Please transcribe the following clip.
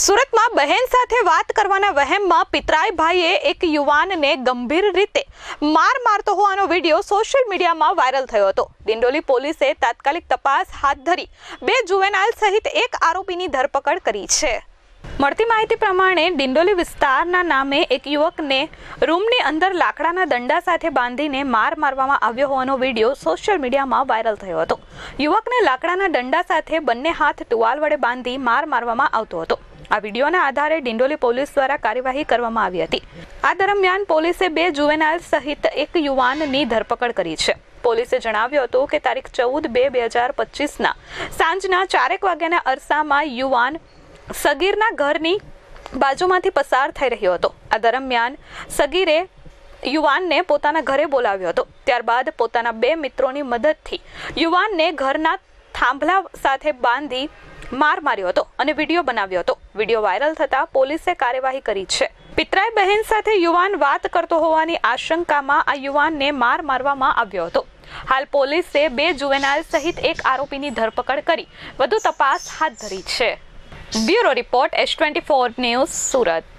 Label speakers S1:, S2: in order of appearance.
S1: સુરતમાં બહેન સાથે વાત કરવાના વહેમમાં પિતરાય ભાઈએ એક યુવાનને ગંભીર રીતે માર મારતો હોવાનો વીડિયો સોશિયલ મીડિયામાં વાયરલ થયો હતો. દિંડોલી પોલીસે તાત્કાલિક તપાસ હાથ ધરી બે જુવેનાઇલ સહિત એક આરોપીની ધરપકડ કરી છે. મળતી માહિતી પ્રમાણે ડિંડોલી વિસ્તારના નામે એક યુવકને રૂમની અંદર લાકડાના દંડા સાથે બાંધીને માર મારવામાં આવ્યો હોવાનો વીડિયો સોશિયલ મીડિયામાં વાયરલ થયો હતો. યુવકને લાકડાના દંડા સાથે બંને હાથ ટુવાલ વડે બાંધી માર મારવામાં આવતો હતો. આ વિડીયોના આધારે ડિંડોલી પોલીસ દ્વારા કાર્યવાહી કરવામાં આવી હતી. આ દરમિયાન પોલીસે બે જુવેનાઇલ સહિત એક યુવાનની ધરપકડ કરી છે. પોલીસે જણાવ્યું હતું કે તારીખ ચૌદ બે બે હજાર પચીસના સાંજના ચારેક વાગ્યાના અરસામાં યુવાન સગીરના ઘરની બાજુમાંથી પસાર થઈ રહ્યો હતો. આ દરમિયાન સગીરે યુવાનને પોતાના ઘરે બોલાવ્યો હતો. ત્યારબાદ પોતાના બે મિત્રોની મદદથી યુવાનને ઘરના થાંભલા સાથે બાંધી માર માર્યો હતો અને વીડિયો બનાવ્યો હતો. વીડિયો વાયરલ થતા પોલીસે કાર્યવાહી કરી છે. પિતરાઈ બહેન સાથે યુવાન વાત કરતો હોવાની આશંકામાં આ યુવાનને માર મારવામાં આવ્યો હતો. હાલ પોલીસે બે જુવેનાઇલ સહિત એક આરોપીની ધરપકડ કરી. વધુ તપાસ હાથ ધરી છે. Bureau report S twenty four news Surat.